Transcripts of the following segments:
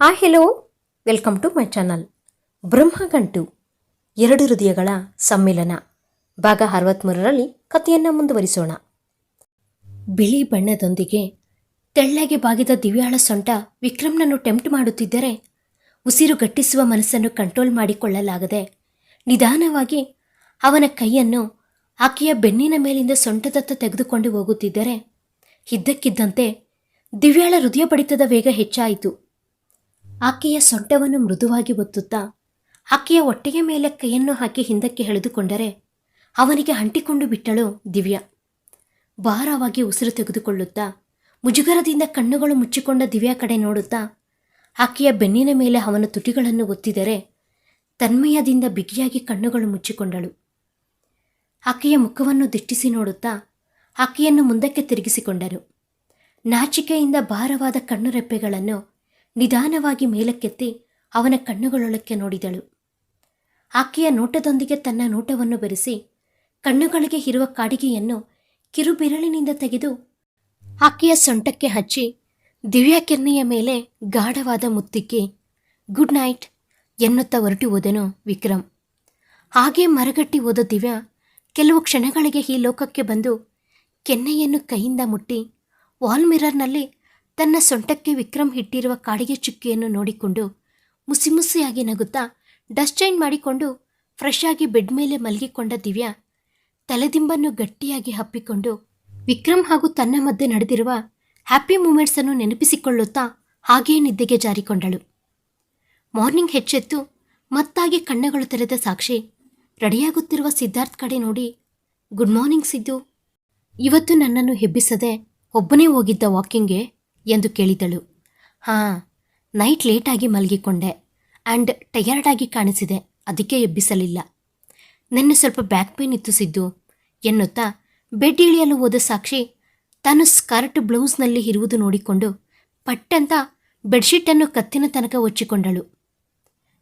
ಆ hello welcome to my channel Brahmagantu, ಎರಡು ಹೃದಯಗಳ ಸಮ್ಮಿಲನ. ಭಾಗ ಅರವತ್ತ್ಮೂರರಲ್ಲಿ ಕಥೆಯನ್ನು ಮುಂದುವರಿಸೋಣ. ಬಿಳಿ ಬಣ್ಣದೊಂದಿಗೆ ತೆಳ್ಳಗೆ ಬಾಗಿದ ದಿವ್ಯಾಳ ಸೊಂಟ ವಿಕ್ರಮ್ನನ್ನು ಟೆಂಪ್ಟ್ ಮಾಡುತ್ತಿದ್ದರೆ ಉಸಿರು ಗಟ್ಟಿಸುವ ಮನಸ್ಸನ್ನು ಕಂಟ್ರೋಲ್ ಮಾಡಿಕೊಳ್ಳಲಾಗದೆ ನಿಧಾನವಾಗಿ ಅವನ ಕೈಯನ್ನು ಆಕೆಯ ಬೆನ್ನಿನ ಮೇಲಿಂದ ಸೊಂಟದತ್ತ ತೆಗೆದುಕೊಂಡು ಹೋಗುತ್ತಿದ್ದರೆ ಇದ್ದಕ್ಕಿದ್ದಂತೆ ದಿವ್ಯಾಳ ಹೃದಯ ಬಡಿತದ ವೇಗ ಹೆಚ್ಚಾಯಿತು. ಆಕೆಯ ಸೊಂಟವನ್ನು ಮೃದುವಾಗಿ ಒತ್ತುತ್ತಾ ಆಕೆಯ ಹೊಟ್ಟೆಯ ಮೇಲೆ ಕೈಯನ್ನು ಹಾಕಿ ಹಿಂದಕ್ಕೆ ಎಳೆದುಕೊಂಡರೆ ಅವನಿಗೆ ಅಂಟಿಕೊಂಡು ಬಿಟ್ಟಳು ದಿವ್ಯ. ಭಾರವಾಗಿ ಉಸಿರು ತೆಗೆದುಕೊಳ್ಳುತ್ತಾ ಮುಜುಗರದಿಂದ ಕಣ್ಣುಗಳು ಮುಚ್ಚಿಕೊಂಡ ದಿವ್ಯ ಕಡೆ ನೋಡುತ್ತಾ ಆಕೆಯ ಬೆನ್ನಿನ ಮೇಲೆ ಅವನ ತುಟಿಗಳನ್ನು ಒತ್ತಿದರೆ ತನ್ಮಯದಿಂದ ಬಿಗಿಯಾಗಿ ಕಣ್ಣುಗಳು ಮುಚ್ಚಿಕೊಂಡಳು. ಆಕೆಯ ಮುಖವನ್ನು ದಿಟ್ಟಿಸಿ ನೋಡುತ್ತಾ ಆಕೆಯನ್ನು ಮುಂದಕ್ಕೆ ತಿರುಗಿಸಿಕೊಂಡರು. ನಾಚಿಕೆಯಿಂದ ಭಾರವಾದ ಕಣ್ಣು ರೆಪ್ಪೆಗಳನ್ನು ನಿಧಾನವಾಗಿ ಮೇಲಕ್ಕೆತ್ತಿ ಅವನ ಕಣ್ಣುಗಳೊಳಕ್ಕೆ ನೋಡಿದಳು. ಆಕೆಯ ನೋಟದೊಂದಿಗೆ ತನ್ನ ನೋಟವನ್ನು ಬೆರೆಸಿ ಕಣ್ಣುಗಳಿಗೆ ಇರುವ ಕಾಡಿಗೆಯನ್ನು ಕಿರುಬಿರಳಿನಿಂದ ತೆಗೆದು ಆಕೆಯ ಸೊಂಟಕ್ಕೆ ಹಚ್ಚಿ ದಿವ್ಯ ಕೆನ್ನೆಯ ಮೇಲೆ ಗಾಢವಾದ ಮುತ್ತಿಕ್ಕಿ, ಗುಡ್ ನೈಟ್ ಎನ್ನುತ್ತಾ ಹೊರಟು ಹೋದನು ವಿಕ್ರಮ್. ಹಾಗೆ ಮರಗಟ್ಟಿ ಹೋದ ದಿವ್ಯ ಕೆಲವು ಕ್ಷಣಗಳಿಗೆ ಈ ಲೋಕಕ್ಕೆ ಬಂದು ಕೆನ್ನೆಯನ್ನು ಕೈಯಿಂದ ಮುಟ್ಟಿ ವಾಲ್ ಮಿರರ್ನಲ್ಲಿ ತನ್ನ ಸೊಂಟಕ್ಕೆ ವಿಕ್ರಮ್ ಇಟ್ಟಿರುವ ಕಾಡಿಗೆ ಚುಕ್ಕಿಯನ್ನು ನೋಡಿಕೊಂಡು ಮುಸಿಮುಸಿಯಾಗಿ ನಗುತ್ತಾ ಡಸ್ಟ್ ಚೈನ್ ಮಾಡಿಕೊಂಡು ಫ್ರೆಶ್ ಆಗಿ ಬೆಡ್ ಮೇಲೆ ಮಲಗಿಕೊಂಡ ದಿವ್ಯಾ ತಲೆದಿಂಬನ್ನು ಗಟ್ಟಿಯಾಗಿ ಹಪ್ಪಿಕೊಂಡು ವಿಕ್ರಮ್ ಹಾಗೂ ತನ್ನ ಮಧ್ಯೆ ನಡೆದಿರುವ ಹ್ಯಾಪಿ ಮೂಮೆಂಟ್ಸನ್ನು ನೆನಪಿಸಿಕೊಳ್ಳುತ್ತಾ ಹಾಗೆಯೇ ನಿದ್ದೆಗೆ ಜಾರಿಕೊಂಡಳು. ಮಾರ್ನಿಂಗ್ ಹೆಚ್ಚೆತ್ತು ಮತ್ತಾಗಿ ಕಣ್ಣುಗಳು ತೆರೆದ ಸಾಕ್ಷಿ, ರೆಡಿಯಾಗುತ್ತಿರುವ ಸಿದ್ಧಾರ್ಥ್ ಕಡೆ ನೋಡಿ ಗುಡ್ ಮಾರ್ನಿಂಗ್ ಸಿದ್ದು. ಇವತ್ತು ನನ್ನನ್ನು ಹೆಬ್ಬಿಸದೆ ಒಬ್ಬನೇ ಹೋಗಿದ್ದ ವಾಕಿಂಗ್ಗೆ ಎಂದು ಕೇಳಿದಳು. ಹಾಂ, ನೈಟ್ ಲೇಟಾಗಿ ಮಲಗಿಕೊಂಡೆ ಆ್ಯಂಡ್ ಟಯರ್ಡಾಗಿ ಕಾಣಿಸಿದೆ, ಅದಕ್ಕೆ ಎಬ್ಬಿಸಲಿಲ್ಲ. ನಿನ್ನೆ ಸ್ವಲ್ಪ ಬ್ಯಾಕ್ ಪೇನ್ ಇತ್ತು ಸಿದ್ದು, ಎನ್ನುತ್ತಾ ಬೆಡ್ ಇಳಿಯಲು ಹೋದ ಸಾಕ್ಷಿ ತಾನು ಸ್ಕರ್ಟ್ ಬ್ಲೌಸ್ನಲ್ಲಿ ಇರುವುದು ನೋಡಿಕೊಂಡು ಪಟ್ಟಂತ ಬೆಡ್ಶೀಟನ್ನು ಕತ್ತಿನ ತನಕ ಒಚ್ಚಿಕೊಂಡಳು.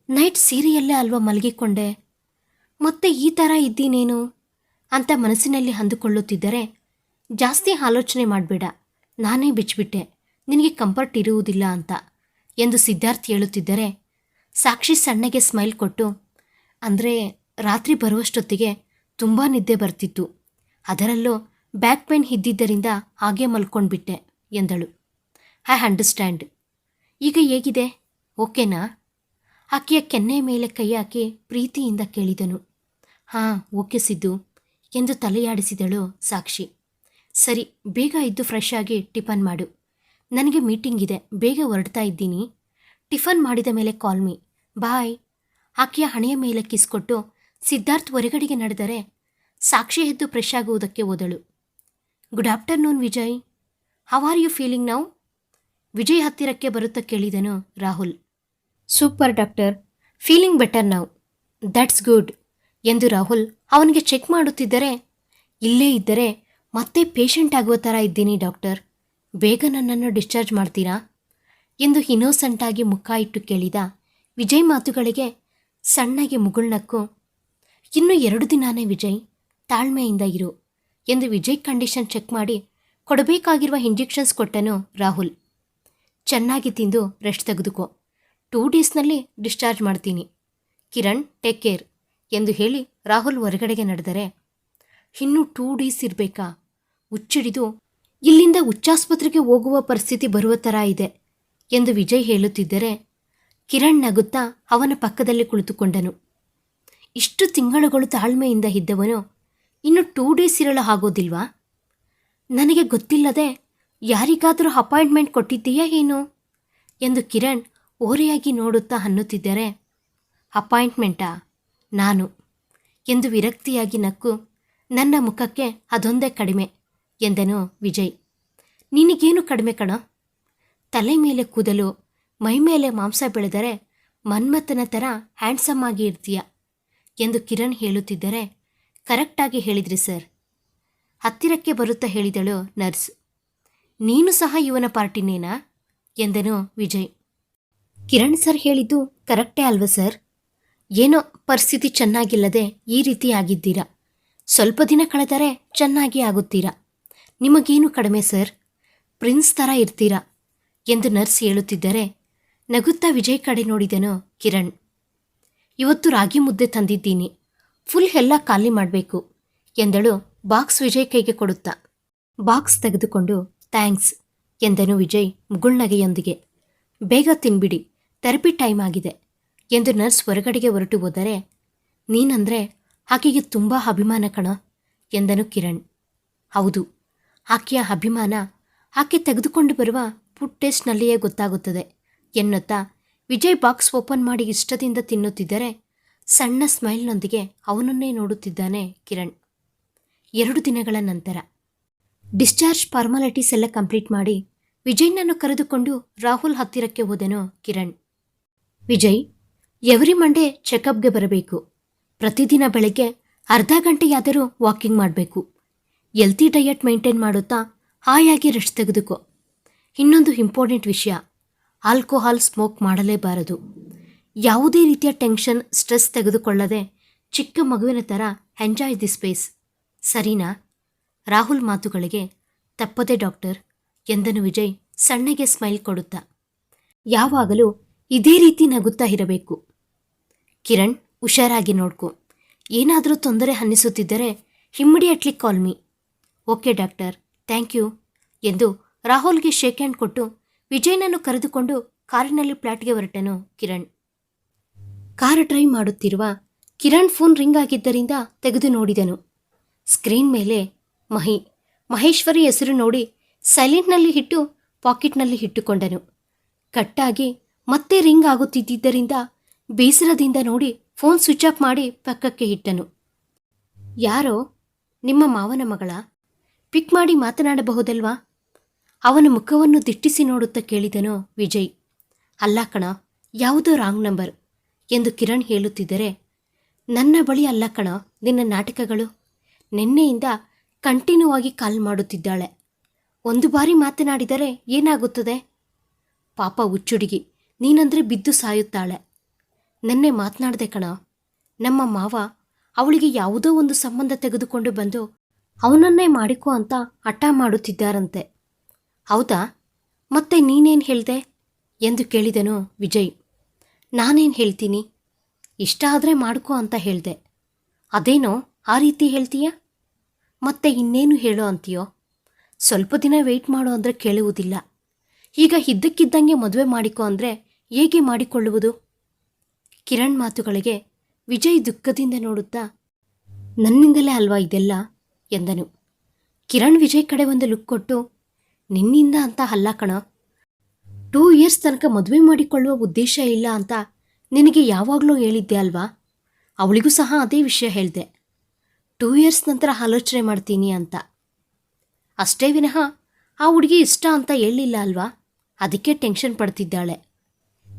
ನೈಟ್ ಸೀರೆಯಲ್ಲೇ ಅಲ್ವಾ ಮಲಗಿಕೊಂಡೆ? ಮತ್ತೆ ಈ ಥರ ಇದ್ದೀನೇನು? ಅಂತ ಮನಸ್ಸಿನಲ್ಲಿ ಅಂದುಕೊಳ್ಳುತ್ತಿದ್ದರೆ ಜಾಸ್ತಿ ಆಲೋಚನೆ ಮಾಡಬೇಡ, ನಾನೇ ಬಿಚ್ಚಿಬಿಟ್ಟೆ. ನಿನಗೆ ಕಂಫರ್ಟ್ ಇರುವುದಿಲ್ಲ ಅಂತ. ಎಂದು ಸಿದ್ಧಾರ್ಥ್ ಹೇಳುತ್ತಿದ್ದರೆ, ಸಾಕ್ಷಿ ಸಣ್ಣಗೆ ಸ್ಮೈಲ್ ಕೊಟ್ಟು, ಅಂದರೆ ರಾತ್ರಿ ಬರುವಷ್ಟೊತ್ತಿಗೆ ತುಂಬ ನಿದ್ದೆ ಬರ್ತಿತ್ತು. ಅದರಲ್ಲೂ ಬ್ಯಾಕ್ ಪೇನ್ ಇದ್ದಿದ್ದರಿಂದ ಹಾಗೆ ಮಲ್ಕೊಂಡ್ಬಿಟ್ಟೆ ಎಂದಳು. ಐ ಅಂಡರ್ಸ್ಟ್ಯಾಂಡ್ ಈಗ ಹೇಗಿದೆ? ಓಕೆನಾ ಆಕೆಯ ಕೆನ್ನೆ ಮೇಲೆ ಕೈ ಹಾಕಿ ಪ್ರೀತಿಯಿಂದ ಕೇಳಿದನು. ಹಾಂ ಓಕೆ ಸಿದ್ದು ಎಂದು ತಲೆಯಾಡಿಸಿದಳು ಸಾಕ್ಷಿ. ಸರಿ, ಬೇಗ ಇದ್ದು ಫ್ರೆಶ್ ಆಗಿ ಟಿಫನ್ ಮಾಡು. ನನಗೆ ಮೀಟಿಂಗ್ ಇದೆ. ಬೇಗ ಹೊರಡ್ತಾ ಇದ್ದೀನಿ. ಟಿಫನ್ ಮಾಡಿದ ಮೇಲೆ ಕಾಲ್ ಮೀ. ಬಾಯ್. ಆಕೆಯ ಹಣೆಯ ಮೇಲೆ ಕಿಸ್ಕೊಟ್ಟು ಸಿದ್ಧಾರ್ಥ್ ಹೊರಗಡೆಗೆ ನಡೆದರೆ ಸಾಕ್ಷಿ ಎದ್ದು ಫ್ರೆಶ್ ಆಗುವುದಕ್ಕೆ ಹೋದಳು. Good afternoon Vijay. How are you feeling now Vijay ಹತ್ತಿರಕ್ಕೆ ಬರುತ್ತಾ ಕೇಳಿದನು Rahul. Super doctor feeling better now that's good ಎಂದು ರಾಹುಲ್ ಅವನಿಗೆ ಚೆಕ್ ಮಾಡುತ್ತಿದ್ದರೆ, ಇಲ್ಲೇ ಇದ್ದರೆ ಮತ್ತೆ ಪೇಷಂಟ್ ಆಗುವ ಥರ ಇದ್ದೀನಿ ಡಾಕ್ಟರ್ ಬೇಗ ನನ್ನನ್ನು ಡಿಸ್ಚಾರ್ಜ್ ಮಾಡ್ತೀರಾ? ಎಂದು ಇನ್ನೋಸೆಂಟಾಗಿ ಮುಖ ಇಟ್ಟು ಕೇಳಿದ ವಿಜಯ್ ಮಾತುಗಳಿಗೆ ಸಣ್ಣಗೆ ಮುಗುಳ್ನಕ್ಕು ಇನ್ನೂ ಎರಡು ದಿನಾನೇ ವಿಜಯ್, ತಾಳ್ಮೆಯಿಂದ ಇರು ಎಂದು ವಿಜಯ್ ಕಂಡೀಷನ್ ಚೆಕ್ ಮಾಡಿ ಕೊಡಬೇಕಾಗಿರುವ ಇಂಜೆಕ್ಷನ್ಸ್ ಕೊಟ್ಟನು ರಾಹುಲ್. ಚೆನ್ನಾಗಿ ತಿಂದು ರೆಸ್ಟ್ ತೆಗೆದುಕೋ. ಟೂ ಡೇಸ್ನಲ್ಲಿ ಡಿಸ್ಚಾರ್ಜ್ ಮಾಡ್ತೀನಿ. ಕಿರಣ್, ಟೇಕ್ ಕೇರ್ ಎಂದು ಹೇಳಿ ರಾಹುಲ್ ಹೊರಗಡೆಗೆ ನಡೆದರೆ, ಇನ್ನೂ ಟೂ ಡೇಸ್ ಇರಬೇಕಾ? ಹುಚ್ಚಿಡಿದು ಇಲ್ಲಿಂದ ಉಚ್ಚಾಸ್ಪತ್ರೆಗೆ ಹೋಗುವ ಪರಿಸ್ಥಿತಿ ಬರುವ ಥರ ಇದೆ ಎಂದು ವಿಜಯ್ ಹೇಳುತ್ತಿದ್ದರೆ ಕಿರಣ್ ನಗುತ್ತಾ ಅವನ ಪಕ್ಕದಲ್ಲಿ ಕುಳಿತುಕೊಂಡನು. ಇಷ್ಟು ತಿಂಗಳುಗಳು ತಾಳ್ಮೆಯಿಂದ ಇದ್ದವನು ಇನ್ನು ಟೂ ಡೇಸ್ ಇರಲು ಆಗೋದಿಲ್ವಾ? ನನಗೆ ಗೊತ್ತಿಲ್ಲದೆ ಯಾರಿಗಾದರೂ ಅಪಾಯಿಂಟ್ಮೆಂಟ್ ಕೊಟ್ಟಿದ್ದೀಯಾ ಏನು? ಎಂದು ಕಿರಣ್ ಓರೆಯಾಗಿ ನೋಡುತ್ತಾ ಅನ್ನುತ್ತಿದ್ದರೆ, ಅಪಾಯಿಂಟ್ಮೆಂಟಾ? ನಾನು? ಎಂದು ವಿರಕ್ತಿಯಾಗಿ ನಕ್ಕು, ನನ್ನ ಮುಖಕ್ಕೆ ಅದೊಂದೇ ಕಡಿಮೆ. ಎಂದನು ವಿಜಯ್. ನಿನಗೇನು ಕಡಿಮೆ ಕಣ? ತಲೆ ಮೇಲೆ ಕೂದಲು, ಮೈ ಮೇಲೆ ಮಾಂಸ ಬೆಳೆದರೆ ಮನ್ಮಥನ ಥರ ಹ್ಯಾಂಡ್ಸಮ್ ಆಗಿ ಇರ್ತೀಯ ಎಂದು ಕಿರಣ್ ಹೇಳುತ್ತಿದ್ದರೆ ಕರೆಕ್ಟಾಗಿ ಹೇಳಿದ್ರಿ ಸರ್. ಹತ್ತಿರಕ್ಕೆ ಬರುತ್ತಾ ಹೇಳಿದಳು ನರ್ಸ್. ನೀನು ಸಹ ಇವನ ಪಾರ್ಟಿನೇನಾ? ಎಂದನು ವಿಜಯ್. ಕಿರಣ್ ಸರ್ ಹೇಳಿದ್ದು ಕರೆಕ್ಟೇ ಅಲ್ವ ಸರ್? ಏನೋ ಪರಿಸ್ಥಿತಿ ಚೆನ್ನಾಗಿಲ್ಲದೆ ಈ ರೀತಿ ಆಗಿದ್ದೀರಾ. ಸ್ವಲ್ಪ ದಿನ ಕಳೆದರೆ ಚೆನ್ನಾಗಿ ಆಗುತ್ತೀರಾ? ನಿಮಗೇನು ಕಡಿಮೆ, ಸರ್? ಪ್ರಿನ್ಸ್ ಥರ ಇರ್ತೀರಾ? ಎಂದು ನರ್ಸ್ ಹೇಳುತ್ತಿದ್ದರೆ, ನಗುತ್ತಾ ವಿಜಯ್ ಕಡೆ ನೋಡಿದನು ಕಿರಣ್. ಇವತ್ತು ರಾಗಿ ಮುದ್ದೆ ತಂದಿದ್ದೀನಿ. ಫುಲ್ ಎಲ್ಲ ಖಾಲಿ ಮಾಡಬೇಕು, ಎಂದಳು ಬಾಕ್ಸ್ ವಿಜಯ್ ಕೈಗೆ ಕೊಡುತ್ತಾ. ಬಾಕ್ಸ್ ತೆಗೆದುಕೊಂಡು, ಥ್ಯಾಂಕ್ಸ್, ಎಂದನು ವಿಜಯ್ ಮುಗುಳ್ನಗೆಯೊಂದಿಗೆ. ಬೇಗ ತಿನ್ಬಿಡಿ, ಥೆರಪಿ ಟೈಮ್ ಆಗಿದೆ, ಎಂದು ನರ್ಸ್ ಹೊರಗಡೆಗೆ ಹೊರಟು ಹೋದರೆ, ನೀನಂದ್ರೆ ಆಕೆಗೆ ತುಂಬ ಅಭಿಮಾನ ಕಣ, ಎಂದನು ಕಿರಣ್. ಹೌದು ಆಕೆಯ ಅಭಿಮಾನ ಆಕೆ ತೆಗೆದುಕೊಂಡು ಬರುವ ಫುಡ್ ಟೇಸ್ಟ್ನಲ್ಲಿಯೇ ಗೊತ್ತಾಗುತ್ತದೆ. ಎನ್ನುತ್ತಾ ವಿಜಯ್ ಬಾಕ್ಸ್ ಓಪನ್ ಮಾಡಿ ಇಷ್ಟದಿಂದ ತಿನ್ನುತ್ತಿದ್ದರೆ ಸಣ್ಣ ಸ್ಮೈಲ್ನೊಂದಿಗೆ ಅವನನ್ನೇ ನೋಡುತ್ತಿದ್ದಾನೆ ಕಿರಣ್. ಎರಡು ದಿನಗಳ ನಂತರ ಡಿಸ್ಚಾರ್ಜ್ ಫಾರ್ಮಾಲಿಟೀಸ್ ಎಲ್ಲ ಕಂಪ್ಲೀಟ್ ಮಾಡಿ ವಿಜಯ್ನನ್ನು ಕರೆದುಕೊಂಡು ರಾಹುಲ್ ಹತ್ತಿರಕ್ಕೆ ಹೋದೆನು ಕಿರಣ್. ವಿಜಯ್, ಎವ್ರಿ ಮಂಡೇ ಚೆಕಪ್ಗೆ ಬರಬೇಕು. ಪ್ರತಿದಿನ ಬೆಳಗ್ಗೆ ಅರ್ಧ ಗಂಟೆಯಾದರೂ ವಾಕಿಂಗ್ ಮಾಡಬೇಕು. ಎಲ್ತಿ ಡಯಟ್ ಮೇಂಟೈನ್ ಮಾಡುತ್ತಾ ಹಾಯಾಗಿ ರೆಸ್ಟ್ ತೆಗೆದುಕೋ. ಇನ್ನೊಂದು ಇಂಪಾರ್ಟೆಂಟ್ ವಿಷಯ, ಆಲ್ಕೋಹಾಲ್ ಸ್ಮೋಕ್ ಮಾಡಲೇಬಾರದು. ಯಾವುದೇ ರೀತಿಯ ಟೆನ್ಷನ್, ಸ್ಟ್ರೆಸ್ ತೆಗೆದುಕೊಳ್ಳದೆ ಚಿಕ್ಕ ಮಗುವಿನ ಥರ ಎಂಜಾಯ್ ದಿ ಸ್ಪೇಸ್. ಸರಿನಾ? ರಾಹುಲ್ ಮಾತುಗಳಿಗೆ ತಪ್ಪದೆ ಡಾಕ್ಟರ್ ಎಂದನು ವಿಜಯ್ ಸಣ್ಣಗೆ ಸ್ಮೈಲ್ ಕೊಡುತ್ತಾ. ಯಾವಾಗಲೂ ಇದೇ ರೀತಿ ನಗುತ್ತಾ ಇರಬೇಕು. ಕಿರಣ್, ಹುಷಾರಾಗಿ ನೋಡ್ಕೊ. ಏನಾದರೂ ತೊಂದರೆ ಅನ್ನಿಸುತ್ತಿದ್ದರೆ immediately call me. Okay, doctor. Thank you. ಎಂದು ರಾಹುಲ್ಗೆ ಶೇಕ್ ಹ್ಯಾಂಡ್ ಕೊಟ್ಟು ವಿಜಯ್ನನ್ನು ಕರೆದುಕೊಂಡು ಕಾರಿನಲ್ಲಿ ಫ್ಲಾಟ್ಗೆ ಹೊರಟನು ಕಿರಣ್. ಕಾರ್ ಡ್ರೈವ್ ಮಾಡುತ್ತಿರುವ ಕಿರಣ್ ಫೋನ್ ರಿಂಗ್ ಆಗಿದ್ದರಿಂದ ತೆಗೆದು ನೋಡಿದನು. ಸ್ಕ್ರೀನ್ ಮೇಲೆ ಮಹಿ, ಮಹೇಶ್ವರಿ ಹೆಸರು ನೋಡಿ ಸೈಲೆಂಟ್ನಲ್ಲಿ ಇಟ್ಟು ಪಾಕೆಟ್ನಲ್ಲಿ ಇಟ್ಟುಕೊಂಡನು. ಕಟ್ಟಾಗಿ ಮತ್ತೆ ರಿಂಗ್ ಆಗುತ್ತಿದ್ದರಿಂದ ಬೇಸರದಿಂದ ನೋಡಿ ಫೋನ್ ಸ್ವಿಚ್ ಆಫ್ ಮಾಡಿ ಪಕ್ಕಕ್ಕೆ ಇಟ್ಟನು. ಯಾರೋ ನಿಮ್ಮ ಮಾವನ ಮಗಳ? ಪಿಕ್ ಮಾಡಿ ಮಾತನಾಡಬಹುದಲ್ವಾ? ಅವನ ಮುಖವನ್ನು ದಿಟ್ಟಿಸಿ ನೋಡುತ್ತಾ ಕೇಳಿದನು ವಿಜಯ್. ಅಲ್ಲ ಕಣ, ಯಾವುದೋ ರಾಂಗ್ ನಂಬರ್ ಎಂದು ಕಿರಣ್ ಹೇಳುತ್ತಿದ್ದರೆ, ನನ್ನ ಬಳಿ ಅಲ್ಲ ಕಣ, ನಿನ್ನ ನಾಟಕಗಳು. ನಿನ್ನೆಯಿಂದ ಕಂಟಿನ್ಯೂ ಆಗಿ ಕಾಲ್ ಮಾಡುತ್ತಿದ್ದಾಳೆ. ಒಂದು ಬಾರಿ ಮಾತನಾಡಿದರೆ ಏನಾಗುತ್ತದೆ? ಪಾಪ ಹುಚ್ಚುಡುಗಿ, ನೀನಂದ್ರೆ ಬಿದ್ದು ಸಾಯುತ್ತಾಳೆ. ನೆನ್ನೆ ಮಾತನಾಡಿದೆ ಕಣ, ನಮ್ಮ ಮಾವ ಅವಳಿಗೆ ಯಾವುದೋ ಒಂದು ಸಂಬಂಧ ತೆಗೆದುಕೊಂಡು ಬಂದು ಅವನನ್ನೇ ಮಾಡಿಕೊ ಅಂತ ಹಠ ಮಾಡುತ್ತಿದ್ದಾರಂತೆ. ಹೌದಾ? ಮತ್ತೆ ನೀನೇನು ಹೇಳಿದೆ? ಎಂದು ಕೇಳಿದನು ವಿಜಯ್. ನಾನೇನು ಹೇಳ್ತೀನಿ? ಇಷ್ಟ ಆದರೆ ಮಾಡ್ಕೊ ಅಂತ ಹೇಳಿದೆ. ಅದೇನೋ ಆ ರೀತಿ ಹೇಳ್ತೀಯ? ಮತ್ತೆ ಇನ್ನೇನು ಹೇಳೋ ಅಂತೀಯೋ? ಸ್ವಲ್ಪ ದಿನ ವೆಯ್ಟ್ ಮಾಡು ಅಂದರೆ ಕೇಳುವುದಿಲ್ಲ. ಈಗ ಇದ್ದಕ್ಕಿದ್ದಂಗೆ ಮದುವೆ ಮಾಡಿಕೊ ಅಂದರೆ ಹೇಗೆ ಮಾಡಿಕೊಳ್ಳುವುದು? ಕಿರಣ್ ಮಾತುಗಳಿಗೆ ವಿಜಯ್ ದುಃಖದಿಂದ ನೋಡುತ್ತಾ, ನನ್ನಿಂದಲೇ ಅಲ್ವಾ ಇದೆಲ್ಲ? ಎಂದನು. ಕಿರಣ್ ವಿಜಯ್ ಕಡೆ ಒಂದು ಲುಕ್ ಕೊಟ್ಟು, ನಿನ್ನಿಂದ ಅಂತ ಅಲ್ಲ ಕಣ. ಟೂ ಇಯರ್ಸ್ ತನಕ ಮದುವೆ ಮಾಡಿಕೊಳ್ಳುವ ಉದ್ದೇಶ ಇಲ್ಲ ಅಂತ ನಿನಗೆ ಯಾವಾಗಲೂ ಹೇಳಿದ್ದೆ ಅಲ್ವಾ? ಅವಳಿಗೂ ಸಹ ಅದೇ ವಿಷಯ ಹೇಳಿದೆ. ಟೂ ಇಯರ್ಸ್ ನಂತರ ಆಲೋಚನೆ ಮಾಡ್ತೀನಿ ಅಂತ. ಅಷ್ಟೇ ವಿನಃ ಆ ಹುಡುಗಿ ಇಷ್ಟ ಅಂತ ಹೇಳಿಲ್ಲ ಅಲ್ವಾ? ಅದಕ್ಕೆ ಟೆನ್ಷನ್ ಪಡ್ತಿದ್ದಾಳೆ.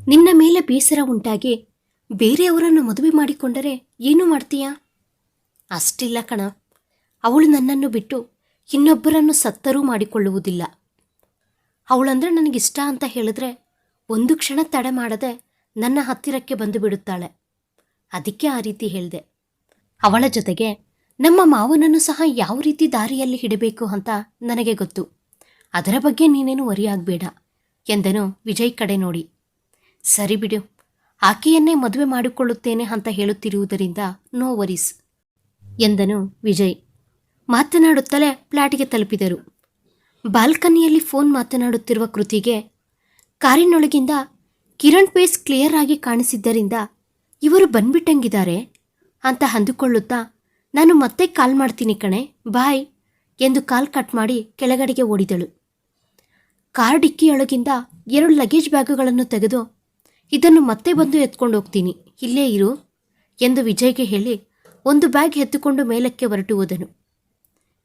ನಿನ್ನ ಮೇಲೆ ಬೇಸರ ಉಂಟಾಗಿ ಬೇರೆಯವರನ್ನು ಮದುವೆ ಮಾಡಿಕೊಂಡರೆ ಏನು ಮಾಡ್ತೀಯಾ? ಅಷ್ಟಿಲ್ಲ ಕಣ. ಅವಳು ನನ್ನನ್ನು ಬಿಟ್ಟು ಇನ್ನೊಬ್ಬರನ್ನು ಸತ್ತರೂ ಮಾಡಿಕೊಳ್ಳುವುದಿಲ್ಲ. ಅವಳಂದ್ರೆ ನನಗಿಷ್ಟ ಅಂತ ಹೇಳಿದ್ರೆ ಒಂದು ಕ್ಷಣ ತಡೆ ಮಾಡದೆ ನನ್ನ ಹತ್ತಿರಕ್ಕೆ ಬಂದು ಬಿಡುತ್ತಾಳೆ. ಅದಕ್ಕೆ ಆ ರೀತಿ ಹೇಳಿದೆ. ಅವಳ ಜೊತೆಗೆ ನಮ್ಮ ಮಾವನನ್ನು ಸಹ ಯಾವ ರೀತಿ ದಾರಿಯಲ್ಲಿ ಹಿಡಬೇಕು ಅಂತ ನನಗೆ ಗೊತ್ತು. ಅದರ ಬಗ್ಗೆ ನೀನೇನು ವರಿಯಾಗಬೇಡ ಎಂದನು ವಿಜಯ್ ಕಡೆ ನೋಡಿ. ಸರಿ ಬಿಡು, ಆಕೆಯನ್ನೇ ಮದುವೆ ಮಾಡಿಕೊಳ್ಳುತ್ತೇನೆ ಅಂತ ಹೇಳುತ್ತಿರುವುದರಿಂದ ನೋ ವರೀಸ್ ಎಂದನು ವಿಜಯ್. ಮಾತನಾಡುತ್ತಲೇ ಫ್ಲಾಟಿಗೆ ತಲುಪಿದರು. ಬಾಲ್ಕನಿಯಲ್ಲಿ ಫೋನ್ ಮಾತನಾಡುತ್ತಿರುವ ಕೃತಿಗೆ ಕಾರಿನೊಳಗಿಂದ ಕಿರಣ್ ಫೇಸ್ ಕ್ಲಿಯರ್ ಆಗಿ ಕಾಣಿಸಿದ್ದರಿಂದ ಇವರು ಬಂದ್ಬಿಟ್ಟಂಗಿದ್ದಾರೆ ಅಂತ ಅಂದುಕೊಳ್ಳುತ್ತಾ, ನಾನು ಮತ್ತೆ ಕಾಲ್ ಮಾಡ್ತೀನಿ ಕಣೆ, ಬಾಯ್ ಎಂದು ಕಾಲ್ ಕಟ್ ಮಾಡಿ ಕೆಳಗಡೆಗೆ ಓಡಿದಳು. ಕಾರ್ ಡಿಕ್ಕಿಯೊಳಗಿಂದ ಎರಡು ಲಗೇಜ್ ಬ್ಯಾಗುಗಳನ್ನು ತೆಗೆದು, ಇದನ್ನು ಮತ್ತೆ ಬಂದು ಎತ್ಕೊಂಡು ಹೋಗ್ತೀನಿ, ಇಲ್ಲೇ ಇರು ಎಂದು ವಿಜಯ್ಗೆ ಹೇಳಿ ಒಂದು ಬ್ಯಾಗ್ ಎತ್ತುಕೊಂಡು ಮೇಲಕ್ಕೆ ಹೊರಟು ಹೋದನು.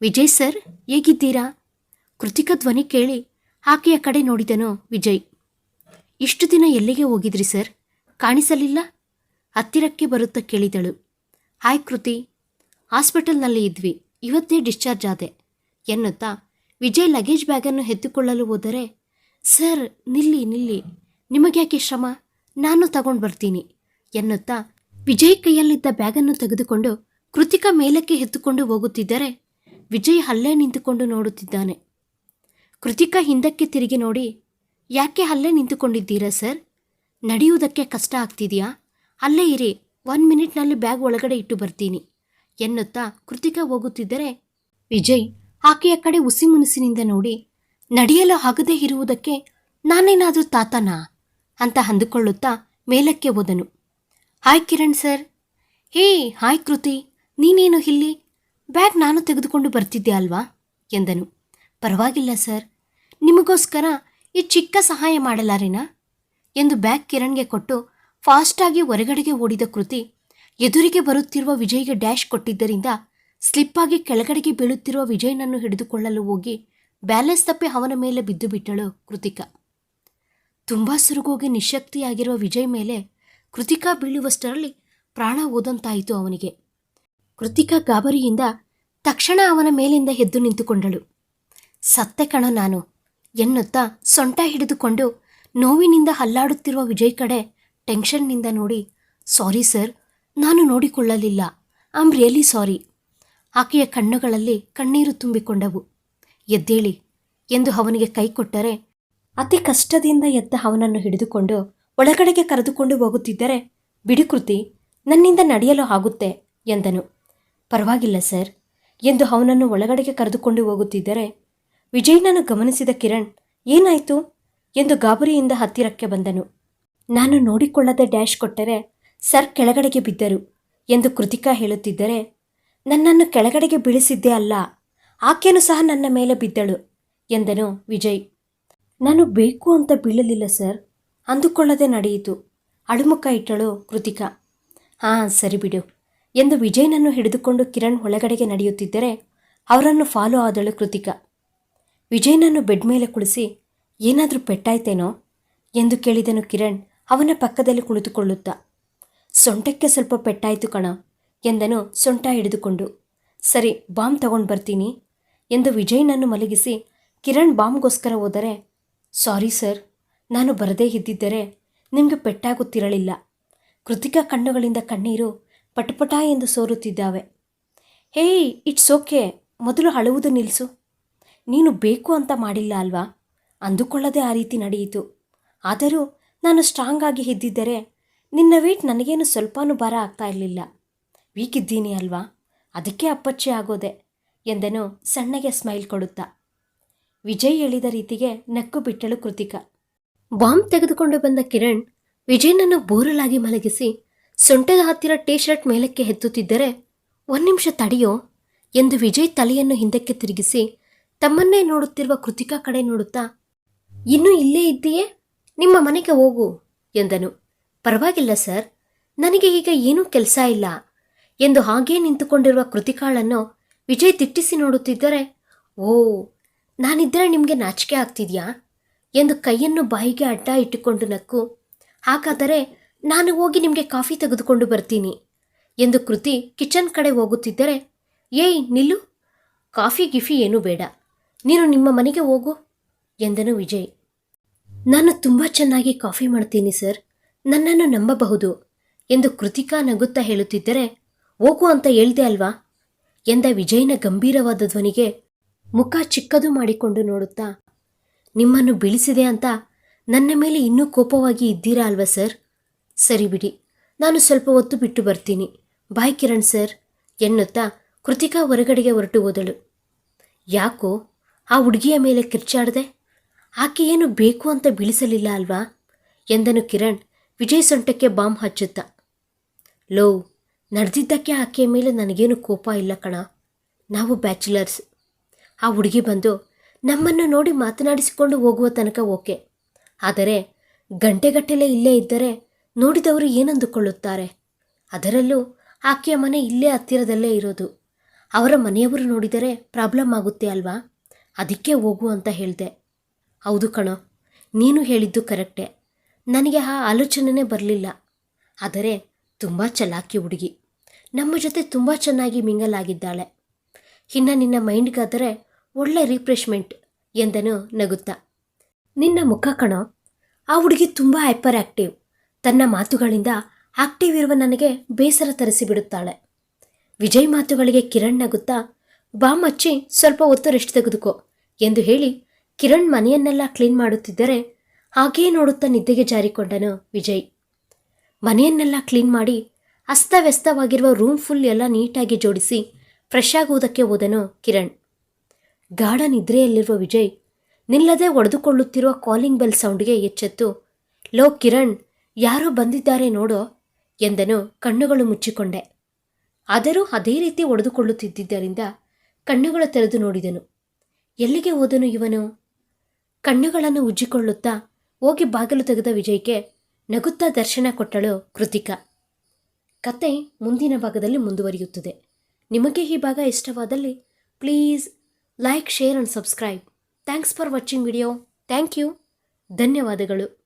ವಿಜಯ್ ಸರ್, ಹೇಗಿದ್ದೀರಾ? ಕೃತಿಕ ಧ್ವನಿ ಕೇಳಿ ಆಕೆಯ ಕಡೆ ನೋಡಿದನು ವಿಜಯ್. ಇಷ್ಟು ದಿನ ಎಲ್ಲಿಗೆ ಹೋಗಿದ್ರಿ ಸರ್? ಕಾಣಿಸಲಿಲ್ಲ? ಹತ್ತಿರಕ್ಕೆ ಬರುತ್ತಾ ಕೇಳಿದಳು. ಹಾಯ್ ಕೃತಿ. ಹಾಸ್ಪಿಟಲ್ನಲ್ಲಿ ಇದ್ವಿ. ಇವತ್ತೇ ಡಿಸ್ಚಾರ್ಜ್ ಆದೆ. ಎನ್ನುತ್ತಾ ವಿಜಯ್ ಲಗೇಜ್ ಬ್ಯಾಗನ್ನು ಎತ್ತುಕೊಳ್ಳಲು ಹೋದರೆ, ಸರ್, ನಿಲ್ಲಿ ನಿಲ್ಲಿ. ನಿಮಗ್ಯಾಕೆ ಶ್ರಮ? ನಾನು ತಗೊಂಡು ಬರ್ತೀನಿ. ಎನ್ನುತ್ತಾ ವಿಜಯ್ ಕೈಯಲ್ಲಿದ್ದ ಬ್ಯಾಗನ್ನು ತೆಗೆದುಕೊಂಡು ಕೃತಿಕ ಮೇಲಕ್ಕೆ ಎತ್ತುಕೊಂಡು ಹೋಗುತ್ತಿದ್ದರೆ ವಿಜಯ್ ಅಲ್ಲೇ ನಿಂತುಕೊಂಡು ನೋಡುತ್ತಿದ್ದಾನೆ. ಕೃತಿಕಾ ಹಿಂದಕ್ಕೆ ತಿರುಗಿ ನೋಡಿ, ಯಾಕೆ ಅಲ್ಲೇ ನಿಂತುಕೊಂಡಿದ್ದೀರಾ ಸರ್? ನಡೆಯುವುದಕ್ಕೆ ಕಷ್ಟ ಆಗ್ತಿದೆಯಾ? ಅಲ್ಲೇ ಇರಿ ಒನ್ ಮಿನಿಟ್ನಲ್ಲಿ ಬ್ಯಾಗ್ ಒಳಗಡೆ ಇಟ್ಟು ಬರ್ತೀನಿ, ಎನ್ನುತ್ತಾ ಕೃತಿಕಾ ಹೋಗುತ್ತಿದ್ದರೆ ವಿಜಯ್ ಆಕೆಯ ಕಡೆ ಉಸಿ ಮುನಿಸಿನಿಂದ ನೋಡಿ, ನಡೆಯಲು ಆಗದೇ ಇರುವುದಕ್ಕೆ ನಾನೇನಾದರೂ ತಾತನಾ? ಅಂತ ಅಂದುಕೊಳ್ಳುತ್ತಾ ಮೇಲಕ್ಕೆ ಹೋದನು. Hi Kiran sir. Hey, hi Kriti, ನೀನೇನು ಇಲ್ಲಿ? ಬ್ಯಾಗ್ ನಾನು ತೆಗೆದುಕೊಂಡು ಬರ್ತಿದ್ದೆ ಅಲ್ವಾ? ಎಂದನು. ಪರವಾಗಿಲ್ಲ ಸರ್. ನಿಮಗೋಸ್ಕರ ಈ ಚಿಕ್ಕ ಸಹಾಯ ಮಾಡಲಾರೆನಾ? ಎಂದು ಬ್ಯಾಗ್ ಕಿರಣ್ಗೆ ಕೊಟ್ಟು ಫಾಸ್ಟಾಗಿ ಹೊರಗಡೆಗೆ ಓಡಿದ ಕೃತಿ ಎದುರಿಗೆ ಬರುತ್ತಿರುವ ವಿಜಯ್ಗೆ ಡ್ಯಾಶ್ ಕೊಟ್ಟಿದ್ದರಿಂದ ಸ್ಲಿಪ್ಪಾಗಿ ಕೆಳಗಡೆಗೆ ಬೀಳುತ್ತಿರುವ ವಿಜಯ್ನನ್ನು ಹಿಡಿದುಕೊಳ್ಳಲು ಹೋಗಿ ಬ್ಯಾಲೆನ್ಸ್ ತಪ್ಪಿ ಅವನ ಮೇಲೆ ಬಿದ್ದು ಬಿಟ್ಟಳು ಕೃತಿಕಾ. ತುಂಬ ಸುರುಗೋಗಿ ನಿಶಕ್ತಿಯಾಗಿರುವ ವಿಜಯ್ ಮೇಲೆ ಕೃತಿಕಾ ಬೀಳುವಷ್ಟರಲ್ಲಿ ಪ್ರಾಣ ಓದಂತಾಯಿತು ಅವನಿಗೆ. ಕೃತಿಕಾ ಗಾಬರಿಯಿಂದ ತಕ್ಷಣ ಅವನ ಮೇಲಿಂದ ಎದ್ದು ನಿಂತುಕೊಂಡಳು. ಸತ್ತೆ ಕಣ ನಾನು, ಎನ್ನುತ್ತಾ ಸೊಂಟ ಹಿಡಿದುಕೊಂಡು ನೋವಿನಿಂದ ಹಲ್ಲಾಡುತ್ತಿರುವ ವಿಜಯ್ ಕಡೆ ಟೆನ್ಷನ್ನಿಂದ ನೋಡಿ, ಸಾರಿ ಸರ್, ನಾನು ನೋಡಿಕೊಳ್ಳಲಿಲ್ಲ. Am really sorry. ಆಕೆಯ ಕಣ್ಣುಗಳಲ್ಲಿ ಕಣ್ಣೀರು ತುಂಬಿಕೊಂಡವು. ಎದ್ದೇಳಿ, ಎಂದು ಅವನಿಗೆ ಕೈ ಕೊಟ್ಟರೆ, ಅತಿ ಕಷ್ಟದಿಂದ ಎದ್ದ ಅವನನ್ನು ಹಿಡಿದುಕೊಂಡು ಒಳಗಡೆಗೆ ಕರೆದುಕೊಂಡು ಹೋಗುತ್ತಿದ್ದರೆ ಬಿಡುಕೃತಿ ನನ್ನಿಂದ ನಡೆಯಲು ಆಗುತ್ತೆ, ಎಂದನು. ಪರವಾಗಿಲ್ಲ, ಸರ್. ಎಂದು ಅವನನ್ನು ಒಳಗಡೆಗೆ ಕರೆದುಕೊಂಡು ಹೋಗುತ್ತಿದ್ದರೆ, ವಿಜಯ್ನನ್ನು ಗಮನಿಸಿದ ಕಿರಣ್, ಏನಾಯಿತು? ಎಂದು ಗಾಬರಿಯಿಂದ ಹತ್ತಿರಕ್ಕೆ ಬಂದನು. ನಾನು ನೋಡಿಕೊಳ್ಳದೆ ಡ್ಯಾಶ್ ಕೊಟ್ಟರೆ ಸರ್ ಕೆಳಗಡೆಗೆ ಬಿದ್ದರು ಎಂದು ಕೃತಿಕಾ ಹೇಳುತ್ತಿದ್ದರೆ, ನನ್ನನ್ನು ಕೆಳಗಡೆಗೆ ಬೀಳಿಸಿದ್ದೇ ಅಲ್ಲ, ಆಕೆಯೂ ಸಹ ನನ್ನ ಮೇಲೆ ಬಿದ್ದಳು ಎಂದನು ವಿಜಯ್. ನಾನು ಬೇಕು ಅಂತ ಬೀಳಲಿಲ್ಲ, ಸರ್. ಅಂದುಕೊಳ್ಳದೆ ನಡೆಯಿತು. ಅಳುಮುಖ ಇಟ್ಟಳು ಕೃತಿಕಾ. ಹಾಂ, ಸರಿ ಬಿಡು. ಎಂದು ವಿಜಯ್ನನ್ನು ಹಿಡಿದುಕೊಂಡು ಕಿರಣ್ ಒಳಗಡೆಗೆ ನಡೆಯುತ್ತಿದ್ದರೆ ಅವರನ್ನು ಫಾಲೋ ಆದಳು ಕೃತಿಕಾ. ವಿಜಯ್ನನ್ನು ಬೆಡ್ ಮೇಲೆ ಕುಳಿಸಿ, ಏನಾದರೂ ಪೆಟ್ಟಾಯ್ತೇನೋ? ಎಂದು ಕೇಳಿದನು ಕಿರಣ್ ಅವನ ಪಕ್ಕದಲ್ಲಿ ಕುಳಿತುಕೊಳ್ಳುತ್ತಾ. ಸೊಂಟಕ್ಕೆ ಸ್ವಲ್ಪ ಪೆಟ್ಟಾಯಿತು ಕಣ, ಎಂದನು ಸೊಂಟ ಹಿಡಿದುಕೊಂಡು. ಸರಿ, ಬಾಂಬ್ ತಗೊಂಡು ಬರ್ತೀನಿ, ಎಂದು ವಿಜಯ್ನನ್ನು ಮಲಗಿಸಿ ಕಿರಣ್ ಬಾಂಬ್ಗೋಸ್ಕರ ಹೋದರೆ, ಸಾರಿ ಸರ್, ನಾನು ಬರದೇ ಇದ್ದಿದ್ದರೆ ನಿಮಗೆ ಪೆಟ್ಟಾಗುತ್ತಿರಲಿಲ್ಲ. ಕೃತಿಕಾ ಕಣ್ಣುಗಳಿಂದ ಕಣ್ಣೀರು ಪಟಪಟ ಎಂದು ಸೋರುತ್ತಿದ್ದಾವೆ. ಹೇಯ್, ಇಟ್ಸ್ ಓಕೆ. ಮೊದಲು ಅಳುವುದು ನಿಲ್ಲಿಸು ನೀನು ಬೇಕು ಅಂತ ಮಾಡಿಲ್ಲ ಅಲ್ವಾ? ಅಂದುಕೊಳ್ಳದೆ ಆ ರೀತಿ ನಡೆಯಿತು. ಆದರೂ ನಾನು ಸ್ಟ್ರಾಂಗ್ ಆಗಿ ಇದ್ದಿದ್ದರೆ ನಿನ್ನ ವೇಟ್ ನನಗೇನು ಸ್ವಲ್ಪನೂ ಭಾರ ಆಗ್ತಾ ಇರಲಿಲ್ಲ. ವೀಕ್ ಇದ್ದೀನಿ ಅಲ್ವಾ? ಅದಕ್ಕೆ ಅಪ್ಪಚ್ಚೆ ಆಗೋದೆ, ಎಂದನು ಸಣ್ಣಗೆ ಸ್ಮೈಲ್ ಕೊಡುತ್ತಾ. ವಿಜಯ್ ಹೇಳಿದ ರೀತಿಗೆ ನಕ್ಕು ಬಿಟ್ಟಳು ಕೃತಿಕಾ. ಬಾಂಬ್ ತೆಗೆದುಕೊಂಡು ಬಂದ ಕಿರಣ್ ವಿಜಯ್ನನ್ನು ಬೋರಲಾಗಿ ಮಲಗಿಸಿ ಸೊಂಟದ ಹತ್ತಿರ ಟೀ ಶರ್ಟ್ ಮೇಲಕ್ಕೆ ಹೆತ್ತುತ್ತಿದ್ದರೆ ಒಂದು ನಿಮಿಷ ತಡೆಯೋ ಎಂದು ವಿಜಯ್ ತಲೆಯನ್ನು ಹಿಂದಕ್ಕೆ ತಿರುಗಿಸಿ, ತಮ್ಮನ್ನೇ ನೋಡುತ್ತಿರುವ ಕೃತಿಕಾ ಕಡೆ ನೋಡುತ್ತಾ, ಇನ್ನೂ ಇಲ್ಲೇ ಇದ್ದೀಯೇ? ನಿಮ್ಮ ಮನೆಗೆ ಹೋಗು, ಎಂದನು. ಪರವಾಗಿಲ್ಲ ಸರ್, ನನಗೆ ಈಗ ಏನೂ ಕೆಲಸ ಇಲ್ಲ, ಎಂದು ಹಾಗೇ ನಿಂತುಕೊಂಡಿರುವ ಕೃತಿಕಾಳನ್ನು ವಿಜಯ್ ತಿಟ್ಟಿಸಿ ನೋಡುತ್ತಿದ್ದರೆ, ಓ ನಾನಿದ್ದರೆ ನಿಮಗೆ ನಾಚಿಕೆ ಆಗ್ತಿದ್ಯಾ? ಎಂದು ಕೈಯನ್ನು ಬಾಯಿಗೆ ಅಡ್ಡ ಇಟ್ಟುಕೊಂಡು ನಕ್ಕು. ಹಾಗಾದರೆ ನಾನು ಹೋಗಿ ನಿಮಗೆ ಕಾಫಿ ತೆಗೆದುಕೊಂಡು ಬರ್ತೀನಿ ಎಂದು ಕೃತಿ ಕಿಚನ್ ಕಡೆ ಹೋಗುತ್ತಿದ್ದರೆ, ಏಯ್, ನಿಲ್ಲು. ಕಾಫಿ ಗಿಫಿ ಏನೂ ಬೇಡ. ನೀನು ನಿಮ್ಮ ಮನೆಗೆ ಹೋಗು, ಎಂದನು ವಿಜಯ್. ನಾನು ತುಂಬ ಚೆನ್ನಾಗಿ ಕಾಫಿ ಮಾಡ್ತೀನಿ, ಸರ್. ನನ್ನನ್ನು ನಂಬಬಹುದು, ಎಂದು ಕೃತಿಕಾ ನಗುತ್ತಾ ಹೇಳುತ್ತಿದ್ದರೆ, ಹೋಗು ಅಂತ ಹೇಳ್ದೆ ಅಲ್ವಾ? ಎಂದ ವಿಜಯ್ನ ಗಂಭೀರವಾದ ಧ್ವನಿಗೆ ಮುಖ ಚಿಕ್ಕದು ಮಾಡಿಕೊಂಡು ನೋಡುತ್ತಾ, ನಿಮ್ಮನ್ನು ಬೀಳಿಸಿದೆ ಅಂತ ನನ್ನ ಮೇಲೆ ಇನ್ನೂ ಕೋಪವಾಗಿ ಇದ್ದೀರಾ ಅಲ್ವಾ, ಸರ್? ಸರಿ ಬಿಡಿ. ನಾನು ಸ್ವಲ್ಪ ಹೊತ್ತು ಬಿಟ್ಟು ಬರ್ತೀನಿ. ಬಾಯ್ ಕಿರಣ್ ಸರ್, ಎನ್ನುತ್ತಾ ಕೃತಿಕಾ ಹೊರಗಡೆಗೆ ಹೊರಟು ಹೋದಳು. ಯಾಕೋ, ಆ ಹುಡುಗಿಯ ಮೇಲೆ ಕಿರ್ಚಾಡದೆ? ಆಕೆ ಏನು ಬೇಕು ಅಂತ ಬೀಳಿಸಲಿಲ್ಲ ಅಲ್ವಾ? ಎಂದನು ಕಿರಣ್ ವಿಜಯ್ ಸೊಂಟಕ್ಕೆ ಬಾಂಬ್ ಹಚ್ಚುತ್ತ. ಲೋ, ನಡೆದಿದ್ದಕ್ಕೆ ಆಕೆಯ ಮೇಲೆ ನನಗೇನು ಕೋಪ ಇಲ್ಲ ಕಣ. ನಾವು ಬ್ಯಾಚುಲರ್ಸ್. ಆ ಹುಡುಗಿ ಬಂದು ನಮ್ಮನ್ನು ನೋಡಿ ಮಾತನಾಡಿಸಿಕೊಂಡು ಹೋಗುವ ತನಕ ಓಕೆ. ಆದರೆ ಗಂಟೆಗಟ್ಟಲೆ ಇಲ್ಲೇ ಇದ್ದರೆ ನೋಡಿದವರು ಏನಂದುಕೊಳ್ಳುತ್ತಾರೆ? ಅದರಲ್ಲೂ ಆಕೆಯ ಮನೆ ಇಲ್ಲೇ ಹತ್ತಿರದಲ್ಲೇ ಇರೋದು. ಅವರ ಮನೆಯವರು ನೋಡಿದರೆ ಪ್ರಾಬ್ಲಮ್ ಆಗುತ್ತೆ ಅಲ್ವಾ? ಅದಕ್ಕೆ ಹೋಗು ಅಂತ ಹೇಳಿದೆ. ಹೌದು ಕಣೋ, ನೀನು ಹೇಳಿದ್ದು ಕರೆಕ್ಟೇ. ನನಗೆ ಆ ಆಲೋಚನೆನೇ ಬರಲಿಲ್ಲ. ಆದರೆ ತುಂಬ ಚಲಾಕಿ ಹುಡುಗಿ. ನಮ್ಮ ಜೊತೆ ತುಂಬ ಚೆನ್ನಾಗಿ ಮಿಂಗಲ್ ಆಗಿದ್ದಾಳೆ ಇನ್ನು ನಿನ್ನ ಮೈಂಡ್ಗಾದರೆ ಒಳ್ಳೆ ರಿಫ್ರೆಶ್ಮೆಂಟ್ ಎಂದನು ನಗುತ್ತಾ. ನಿನ್ನ ಮುಖ ಕಣೋ, ಆ ಹುಡುಗಿ ತುಂಬ ಹೈಪರ್ ಆಕ್ಟಿವ್. ತನ್ನ ಮಾತುಗಳಿಂದ ಆಕ್ಟಿವ್ ಇರುವ ನನಗೆ ಬೇಸರ ತರಿಸಿಬಿಡುತ್ತಾಳೆ. ವಿಜಯ್ ಮಾತುಗಳಿಗೆ ಕಿರಣ್ ನಗುತ್ತಾ, ಬಾ ಮಚ್ಚಿ, ಸ್ವಲ್ಪ ಹೊತ್ತು ರೆಸ್ಟ್ ತೆಗೆದುಕೋ ಎಂದು ಹೇಳಿ ಕಿರಣ್ ಮನೆಯನ್ನೆಲ್ಲ ಕ್ಲೀನ್ ಮಾಡುತ್ತಿದ್ದರೆ ಹಾಗೇ ನೋಡುತ್ತಾ ನಿದ್ದೆಗೆ ಜಾರಿಕೊಂಡನು ವಿಜಯ್. ಮನೆಯನ್ನೆಲ್ಲ ಕ್ಲೀನ್ ಮಾಡಿ ಅಸ್ತವ್ಯಸ್ತವಾಗಿರುವ ರೂಮ್ ಫುಲ್ ಎಲ್ಲ ನೀಟಾಗಿ ಜೋಡಿಸಿ ಫ್ರೆಶ್ ಆಗುವುದಕ್ಕೆ ಹೋದನು ಕಿರಣ್. ಗಾಢ ನಿದ್ರೆಯಲ್ಲಿರುವ ವಿಜಯ್ ನಿಲ್ಲದೆ ಒಡೆದುಕೊಳ್ಳುತ್ತಿರುವ ಕಾಲಿಂಗ್ ಬೆಲ್ ಸೌಂಡ್ಗೆ ಎಚ್ಚೆತ್ತು, ಲೋ ಕಿರಣ್ ಯಾರೋ ಬಂದಿದ್ದಾರೆ ನೋಡೋ ಎಂದನು ಕಣ್ಣುಗಳು ಮುಚ್ಚಿಕೊಂಡೆ. ಆದರೂ ಅದೇ ರೀತಿ ಒಡೆದುಕೊಳ್ಳುತ್ತಿದ್ದರಿಂದ ಕಣ್ಣುಗಳು ತೆರೆದು ನೋಡಿದನು. ಎಲ್ಲಿಗೆ ಹೋದನು ಇವನು? ಕಣ್ಣುಗಳನ್ನು ಉಜ್ಜಿಕೊಳ್ಳುತ್ತಾ ಹೋಗಿ ಬಾಗಿಲು ತೆಗೆದ ವಿಜಯ್ಗೆ ನಗುತ್ತಾ ದರ್ಶನ ಕೊಟ್ಟಳು ಕೃತಿಕಾ. ಕತೆ ಮುಂದಿನ ಭಾಗದಲ್ಲಿ ಮುಂದುವರಿಯುತ್ತದೆ. ನಿಮಗೆ ಈ ಭಾಗ ಇಷ್ಟವಾದಲ್ಲಿ please like, share and subscribe. Thanks for watching video. Thank you. ಧನ್ಯವಾದಗಳು.